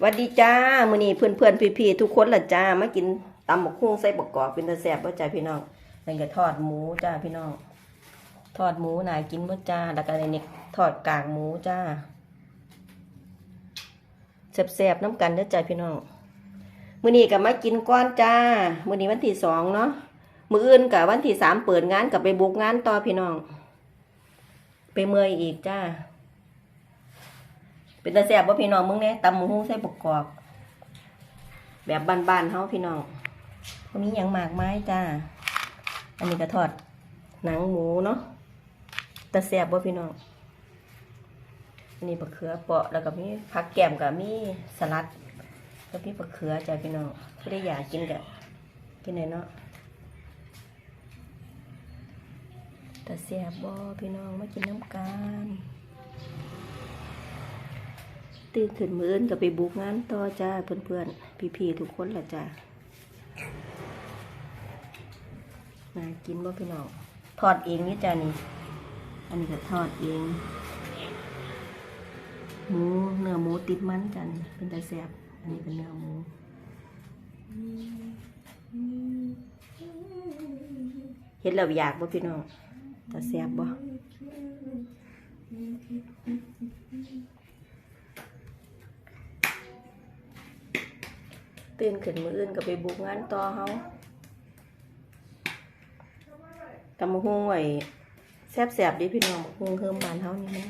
วัสดีจ้ามื้อนี้เพื่อนเพื่อนๆพี่ทุกคนล่ะจ้ามากินตำบักหุ่งใส่บักกอกเป็นตาแซบบ่จ้าพี่น้องนั่ก็ทอดหมูจ้าพี่น้อง ทอดหมูน่ากินบ่จ้าแล้วก็ในนี้ทอดกากหมูจ้าแซ่บๆน้ำกันเด้อจ้าพี่น้องมื้อนี้ก็มากินก้อนจ้ามื้อนี้วันที่สองเนาะมื้ออื่นกับวันที่สามเปิดงานกับไปบุกงานต่อพี่น้อง ไปเมื่อยอีกจ้า เป็นตาแซ่บบ่พี่น้องมึงเนี่ยตำหมูหุ้งใส่บกกอก แบบบ้านๆเฮาพี่น้องวันนี้ยังหมากไม้จ้า อันนี้ก็ทอด หนังหมูเนาะตาแซ่บบ่พี่น้องอันนี้บะเขือเปาะแล้วก็มีผักแกมกับมีสลัดแล้วพี่บะเขือจ้าพี่น้องไม่ได้อยากกินกะกินไหนอยเนาะตาแซ่บบ่พี่น้องมากินน้ำกัน ตื่นขึ้นมืออื่นก็ไปบุกงานต่อจ้าเพื่อนๆพี่ๆทุกคนละจ้าน่ากินบ่พี่น้องทอดเองนี่จ้านี่อันนี้ก็ทอดเองหมูเนื้อหมูติดมันจ้านี่เป็นตาแซบอันนี้เป็นเนื้อหมูเห็นแล้วอยากบ่พี่น้องตาแซบบ่ ตื่นขึ้นมืออื่นก็ไปบุกงานต่อเฮาตำมะฮุงไว้แซ่บๆเดิพี่น้องฮุงเฮิมบ้านเฮานี่นะ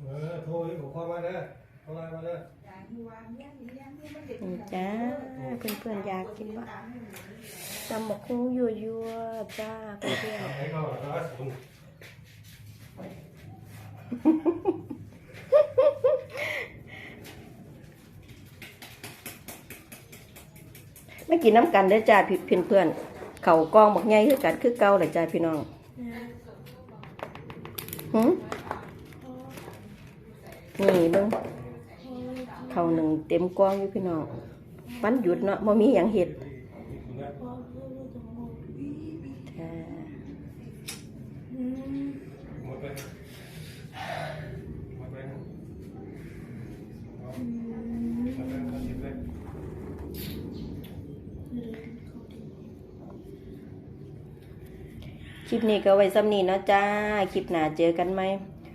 เออโทรให้ผมเข้ามาเด้อเข้ามามาเด้อนี่จ้าเพื่อนๆอยากกินบ่ตำมะฮุงยั่วๆจ้าเพื่อนให้เข้ามาร้อยศูนย์ๆ ไม่กินน้ำกันเด้อจ้าพี่เพื่อนๆเขากองบักใหญ่คือกันคือเก่าแหละจ้าพี่น้องหืมนี่เบิ่งเขาหนึ่งเต็มกองอยู่พี่น้องวันหยุดเนาะบ่มีหยังเฮ็ด จ้า หมดไปหมดไปหมดไปหยิบเลย คลิปนี้ก็ไว้ซ้ำนี้เนาะจ้า คลิปหน้าเจอกันไหม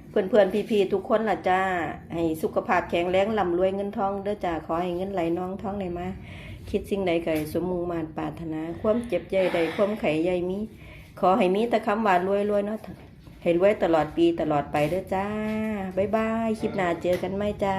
เพื่อนเพื่อนพี่พี่ๆทุกคนล่ะจ้า ให้สุขภาพแข็งแรงร่ำรวยเงินทองเด้อจ้า ขอให้เงินไหลน้องท้องไหลมา คิดสิ่งใดก็สมมุงมานปรารถนา ความเจ็บใหญ่ใด ความไข่ใหญ่มี ขอให้มีแต่คำหวานรวยรวยๆเนาะให้รวยตลอดปีตลอดไปเด้อจ้า บ๊ายบาย คลิปหน้าเจอกันไหมจ้า